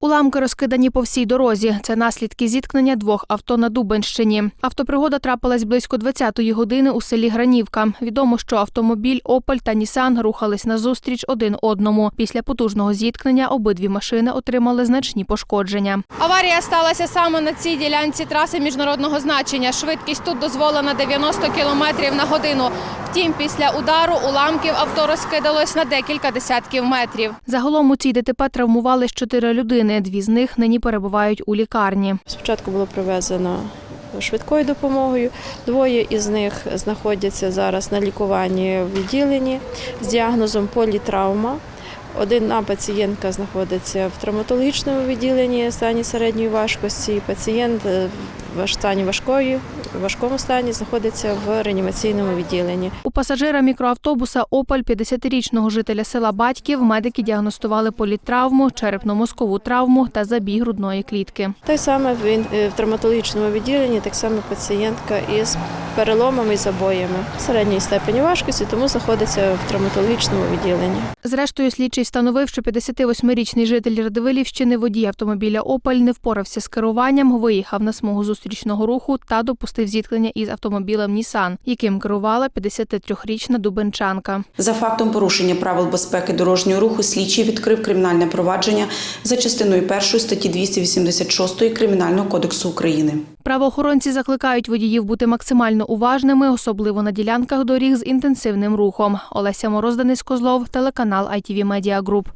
Уламки розкидані по всій дорозі. Це наслідки зіткнення двох авто на Дубенщині. Автопригода трапилась близько 20-ї години у селі Гранівка. Відомо, що автомобіль Опель та Нісан рухались назустріч один одному. Після потужного зіткнення обидві машини отримали значні пошкодження. Аварія сталася саме на цій ділянці траси міжнародного значення. Швидкість тут дозволена 90 км на годину. Втім, після удару уламків авто розкидалось на декілька десятків метрів. Загалом у цій ДТП травмувались чотири людини. Дві з них нині перебувають у лікарні. Спочатку було привезено швидкою допомогою. Двоє із них знаходяться зараз на лікуванні в відділенні з діагнозом політравма. Одна пацієнтка знаходиться в травматологічному відділенні в стані середньої важкості. Пацієнт е, в стані важкої, в важкому стані знаходиться в реанімаційному відділенні. У пасажира мікроавтобуса Опель 50-річного жителя села Батьків медики діагностували політтравму, черепно-мозкову травму та забій грудної клітки. Так само він е, в травматологічному відділенні, так само пацієнтка із переломами і забоями середньої степені важкості, тому знаходиться в травматологічному відділенні. Зрештою, слідчий встановив, що 58-річний житель Радивилівщини водій автомобіля Опель не впорався з керуванням, виїхав на смугу зустрічного руху та допустив зіткнення із автомобілем Нісан, яким керувала 53-річна дубенчанка. За фактом порушення правил безпеки дорожнього руху слідчий відкрив кримінальне провадження за частиною 1 статті 286 Кримінального кодексу України. Правоохоронці закликають водіїв бути максимально уважними, особливо на ділянках доріг з інтенсивним рухом. Олеся Мороз, Денис Козлов, телеканал ITV Media Group.